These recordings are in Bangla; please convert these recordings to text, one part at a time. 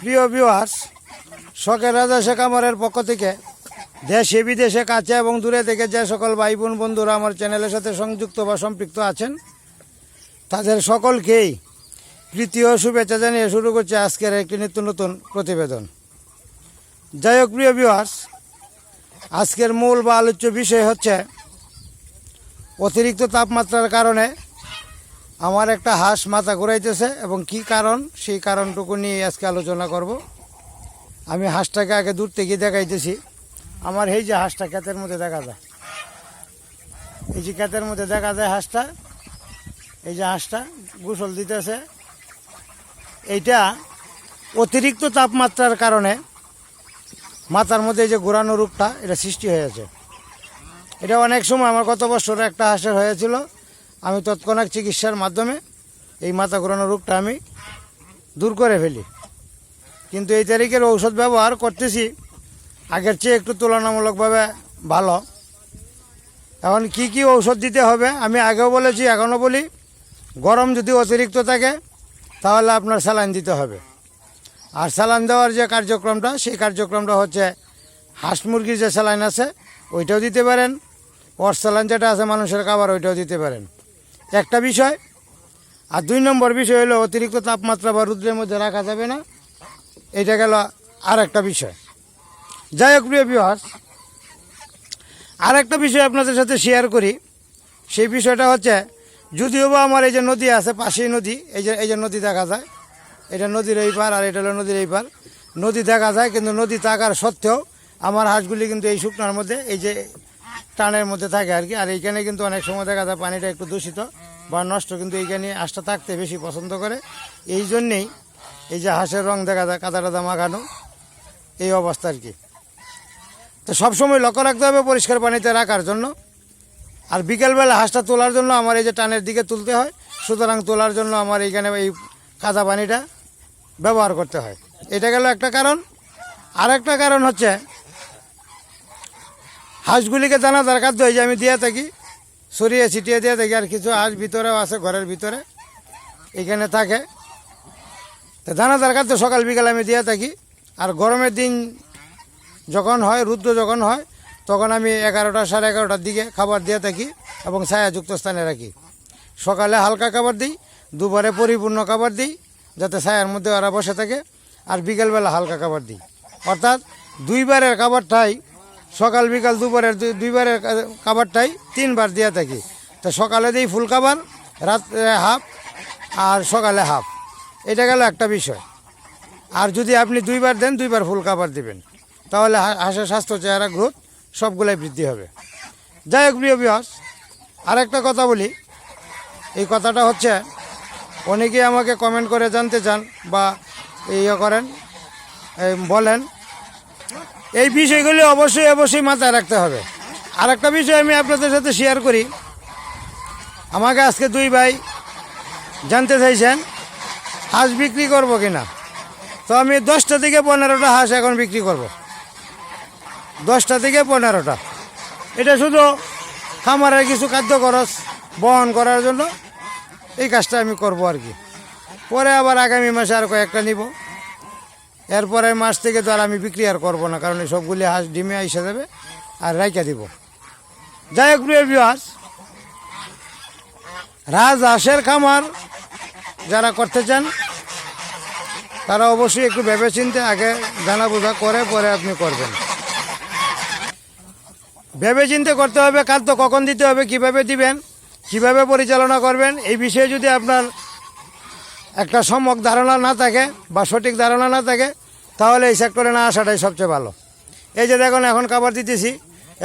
প্রিয় ভিউয়ার্স শখের রাজা শেখ আমারের পক্ষ থেকে দেশে, বিদেশে, কাছে এবং দূরে থেকে যে সকল ভাই বোন বন্ধুরা আমার চ্যানেলের সাথে সংযুক্ত বা সম্পৃক্ত আছেন, তাদের সকলকেই ও শুভেচ্ছা জানিয়ে শুরু করছে আজকের একটি নিত্য নতুন প্রতিবেদন। যাই হোক, প্রিয় ভিউয়ার্স আজকের মূল বা আলোচ্য বিষয় হচ্ছে অতিরিক্ত তাপমাত্রার কারণে আমার একটা হাঁস মাথা ঘুরাইতেছে এবং কি কারণ? সেই কারণটুকু নিয়ে আজকে আলোচনা করব। আমি হাঁসটাকে আগে দূর থেকে দেখাইতেছি। আমার এই যে হাঁসটা ক্ষেতের মধ্যে দেখা যায়। এই যে ক্ষেতের মধ্যে দেখা যায় হাঁসটা। এই যে হাঁসটা গোসল দিতেছে। এইটা অতিরিক্ত তাপমাত্রার কারণে মাথার মধ্যে এই যে ঘোরানো রূপটা এটা সৃষ্টি হয়েছে। এটা অনেক সময় আমার গত বছর একটা হাঁসের হয়েছিল। আমি তৎক্ষণাৎ চিকিৎসার মাধ্যমে এই মাথা ঘোরানো রোগটা আমি দূর করে ফেলি। কিন্তু এই তারিখের ঔষধ ব্যবহার করতেছি, আগের চেয়ে একটু তুলনামূলকভাবে ভালো। এখন কি কি ঔষধ দিতে হবে আমি আগেও বলেছি, এখনও বলি, গরম যদি অতিরিক্ত থাকে, তাহলে আপনার স্যালাইন দিতে হবে। আর স্যালাইন দেওয়ার যে কার্যক্রমটা, সেই কার্যক্রমটা হচ্ছে হাঁস মুরগির যে স্যালাইন আছে, ওইটাও দিতে পারেন। ওর স্যালাইন যেটা আছে, মানুষের খাবার, ওইটাও দিতে পারেন। একটা বিষয়, আর দুই নম্বর বিষয় হলো অতিরিক্ত তাপমাত্রা বা রুদ্রের মধ্যে রাখা যাবে না। এটা গেল আর একটা বিষয়। যাই হোক, প্রিয় বিহার আর একটা বিষয় আপনাদের সাথে শেয়ার করি। সেই বিষয়টা হচ্ছে, যদিও বা আমার এই যে নদী আছে, পাশেই নদী, এই যে এই যে নদী দেখা যায়, এটা নদীর এই পার আর এটা হলো নদীর এই পার। নদী দেখা যায়, কিন্তু নদী থাকার সত্ত্বেও আমার হাঁসগুলি কিন্তু এই শুকনার মধ্যে, এই যে টানের মধ্যে থাকে আর কি। আর এইখানে কিন্তু অনেক সময় দেখা যায় পানিটা একটু দূষিত। বা নষ্ট, কিন্তু এইখানে হাঁসটা থাকতে বেশি পছন্দ করে। এই জন্যেই এই যে হাঁসের রং দেখা যায় কাদা টাদা মাখানো এই অবস্থা আর কি। তো সবসময় লক্ষ্য রাখতে হবে পরিষ্কার পানিতে রাখার জন্য। আর বিকেলবেলা হাঁসটা তোলার জন্য আমার এই যে টানের দিকে তুলতে হয়, সুতরাং তোলার জন্য আমার এইখানে এই কাদা পানিটা ব্যবহার করতে হয়। এটা গেল একটা কারণ। আর একটা কারণ হচ্ছে, হাঁসগুলিকে দানাদার খাদ্য এই যে আমি দিয়ে থাকি সরিয়ে ছিটিয়ে দিয়ে থাকি আর কিছু আজ ভিতরেও আছে, ঘরের ভিতরে। এখানে থাকে। তো দানাদার খাদ্য সকাল বিকাল আমি দিয়ে থাকি। আর গরমের দিন যখন হয়, রুদ্র যখন হয়, তখন আমি এগারোটা সাড়ে এগারোটার দিকে খাবার দিয়ে থাকি এবং ছায়াযুক্ত স্থানে রাখি। সকালে হালকা খাবার দিই, দুপুরে পরিপূর্ণ খাবার দিই, যাতে ছায়ার মধ্যে ওরা বসে থাকে, আর বিকেলবেলা হালকা খাবার দিই। অর্থাৎ দুইবারের খাবারটাই সকাল, বিকাল দুপুরের দুই- দুইবারের খাবারটাই তিনবার দিয়ে থাকি। তো সকালে দিই ফুল খাবার রাত্রে হাফ, আর সকালে হাফ। এটা গেল একটা বিষয়। আর যদি আপনি দুইবার দেন, দুইবার ফুল খাবার দিবেন। তাহলে হাঁসের স্বাস্থ্য, চেহারা, গ্রোথ সবগুলাই বৃদ্ধি হবে। যাই হোক, প্রিয় বিহাস আর একটা কথা বলি। এই কথাটা হচ্ছে, অনেকেই আমাকে কমেন্ট করে জানতে চান বা ইয়ে করেন বলেন এই বিষয়গুলি অবশ্যই অবশ্যই মাথায় রাখতে হবে। আর একটা বিষয় আমি আপনাদের সাথে শেয়ার করি। আমাকে আজকে দুই ভাই জানতে চাইছেন, হাঁস বিক্রি করব কিনা। তো আমি দশটা থেকে পনেরোটা হাঁস এখন বিক্রি করব। দশটা থেকে পনেরোটা। এটা শুধু খামারের কিছু খাদ্য খরচ, বহন করার জন্য এই কাজটা আমি করব আর কি। পরে আবার আগামী মাসে আর কয়েকটা নিব। এরপরে মাস থেকে তো আর আমি বিক্রি আর করব না, কারণ এই সবগুলি হাঁস ডিমে এসে যাবে আর রাইকা দিব। যাই হোক, প্রিয় রাজ হাঁসের খামার যারা করতে চান, তারা অবশ্যই একটু ভেবে চিনতে আগে জানা বোঝা করে পরে আপনি করবেন। ভেবে চিনতে করতে হবে, কাল তো কখন দিতে হবে, কীভাবে দিবেন, কীভাবে পরিচালনা করবেন, এই বিষয়ে যদি আপনার একটা সম্যক ধারণা না থাকে বা সঠিক ধারণা না থাকে, তাহলে এই সেক্টরে না আসাটাই সবচেয়ে ভালো। এই যে দেখুন, এখন খাবার দিতেছি,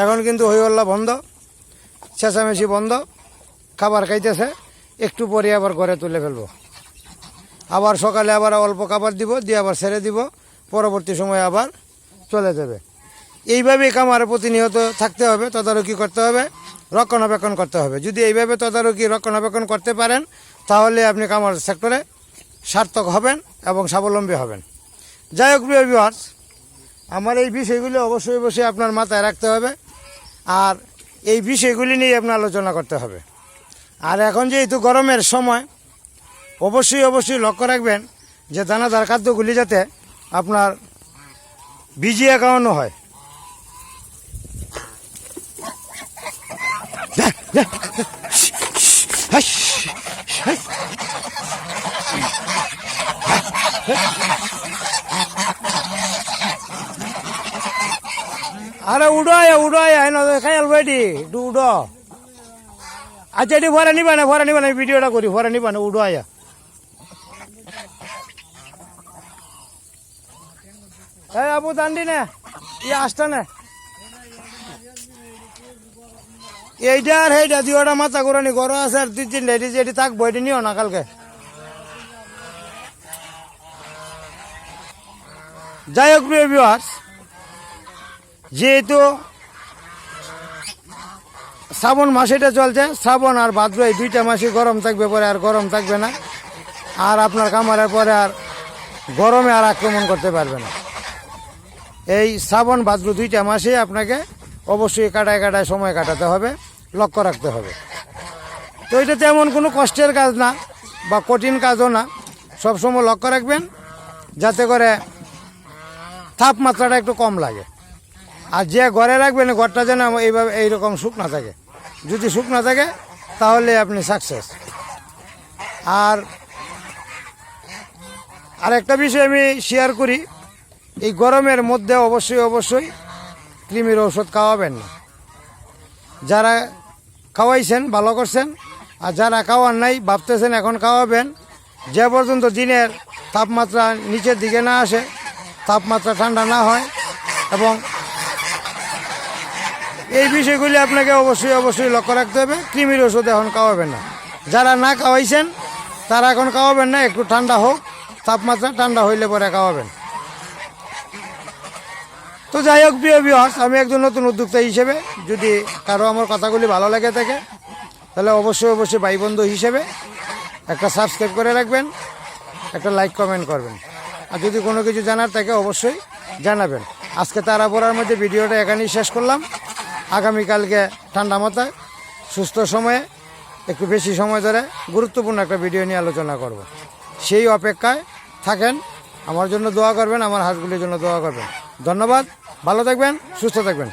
এখন কিন্তু হইহল্লা বন্ধ, চেঁচামেচি বন্ধ, খাবার খাইতেছে, একটু পরে আবার ঘরে তুলে ফেলব। আবার সকালে আবার অল্প খাবার দিব, দিয়ে আবার ছেড়ে দিব, পরবর্তী সময় আবার চলে যাবে। এইভাবেই খামারে প্রতিনিয়ত থাকতে হবে, তদারকি করতে হবে, রক্ষণাবেক্ষণ করতে হবে। যদি এইভাবে তদারকি, রক্ষণাবেক্ষণ করতে পারেন, তাহলে আপনি খামার সেক্টরে সার্থক হবেন এবং স্বাবলম্বী হবেন। যাই হোক প্রিয় ভিউয়ার্স আমার এই বিষয়গুলি অবশ্যই অবশ্যই আপনার মাথায় রাখতে হবে আর এই বিষয়গুলি নিয়ে আপনার আলোচনা করতে হবে। আর এখন যেহেতু গরমের সময় অবশ্যই অবশ্যই লক্ষ্য রাখবেন যে দানাদার খাদ্যগুলি যাতে আপনার ভিজিয়ে খাওয়ানো হয়। যা, হাস, আরে উডো উডো খাইল বেটি একটু উডো। আচ্ছা এটি ভরা নিবা না, ভরা নিবা না ভিডিওটা করি, ভরা নিবা না, উডো আয়া। এই আবু দান্ডি না ই আসটা না। এইটা আর সেইটা দুটা মাথা ঘুরানি গরম আছে আর দুই তিনটা এটি যেটি থাকব, এটি নিও না কালকে। যাই হোক, প্রিয় যেহেতু শ্রাবণ মাস এটা চলছে, শ্রাবণ আর ভাদ্র এই দুইটা মাসে গরম থাকবে পরে আর গরম থাকবে না। আর আপনার কামারের পরে আর গরমে আর আক্রমণ করতে পারবে না। এই শ্রাবণ, ভাদ্র দুইটা মাসে আপনাকে অবশ্যই কাটায় কাটায় সময় কাটাতে হবে, লক্ষ্য রাখতে হবে। তো এটা তেমন কোনো কষ্টের কাজ না বা কঠিন কাজও না। সবসময় লক্ষ্য রাখবেন, যাতে করে তাপমাত্রাটা একটু কম লাগে। আর যে ঘরে রাখবেন, ঘরটা যেন এইভাবে এইরকম শুকনা থাকে। যদি শুকনা থাকে, তাহলে আপনি সাকসেস আর আর একটা বিষয় আমি শেয়ার করি, এই গরমের মধ্যে অবশ্যই অবশ্যই কৃমির ঔষধ খাওয়াবেন না। যারা খাওয়াইছেন, ভালো করছেন, আর যারা খাওয়ার নাই, ভাবতেছেন এখন খাওয়াবেন, যে পর্যন্ত দিনের তাপমাত্রা নিচের দিকে না আসে তাপমাত্রা ঠান্ডা না হয় এবং এই বিষয়গুলি আপনাকে অবশ্যই অবশ্যই লক্ষ্য রাখতে হবে। কৃমির ওষুধ এখন খাওয়াবেন না। যারা না খাওয়াইছেন, তারা এখন খাওয়াবেন না, একটু ঠান্ডা হোক, তাপমাত্রা ঠান্ডা হইলে পরে খাওয়াবেন। তো যাই হোক, প্রিয় বিহাস আমি একজন নতুন উদ্যোক্তা হিসেবে, যদি কারও আমার কথাগুলি ভালো লাগে থাকে, তাহলে অবশ্যই অবশ্যই ভাই বন্ধু হিসেবে একটা সাবস্ক্রাইব করে রাখবেন, একটা লাইক কমেন্ট করবেন। আর যদি কোনো কিছু জানার থাকে অবশ্যই জানাবেন। আজকে তারা পড়ার মধ্যে ভিডিওটা এখানেই শেষ করলাম। আগামীকালকে ঠান্ডা মাথায়, সুস্থ সময়ে, একটু বেশি সময় ধরে গুরুত্বপূর্ণ একটা ভিডিও নিয়ে আলোচনা করব। সেই অপেক্ষায় থাকেন, আমার জন্য দোয়া করবেন, আমার হাঁসগুলির জন্য দোয়া করবেন। ধন্যবাদ, ভালো থাকবেন, সুস্থ থাকবেন।